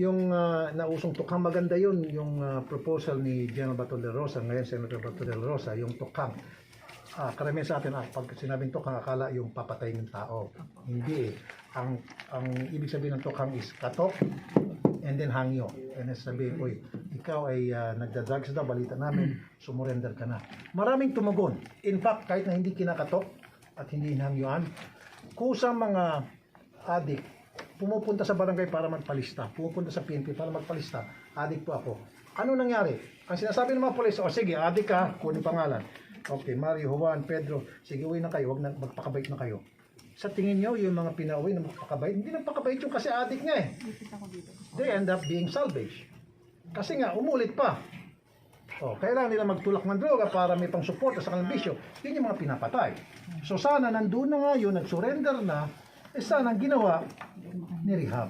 Yung ah, nausong tukhang maganda yun, yung ah, proposal ni General Bato de Rosa, ngayon Senator Bato de Rosa, yung tukhang. Ah, karamihan sa atin, ah, pag sinabing tukhang, akala yung papatayin ng tao. Hindi eh. Ang, ang ibig sabihin ng tukhang is katok and then hangyo. And then sabihin, uy, ikaw ay uh, nagda-drugs daw, balita namin, sumurrender ka na. Maraming tumugon. In fact, kahit na hindi kinakatok at hindi hinangyoan, kusang mga adik, pumupunta sa barangay para magpalista, pumupunta sa PNP para magpalista, adik po ako. Ano nangyari? Ang sinasabi ng mga polis, o sige, adik ka, kunin pangalan. Okay, Mario, Juan, Pedro, sige, uwi na kayo, wag na, magpakabait na kayo. Sa tingin nyo, yung mga pinauwi na magpakabait, hindi nagpakabait yung kasi adik nga eh. They end up being salvaged. Kasi nga, umulit pa. Oh, kailangan nila magtulak ng droga para may pang-suporta sa kanilang bisyo. Yun yung mga pinapatay. So sana nandun na nga yun, nag-surrender na, eh sana ginawa, ni rehab.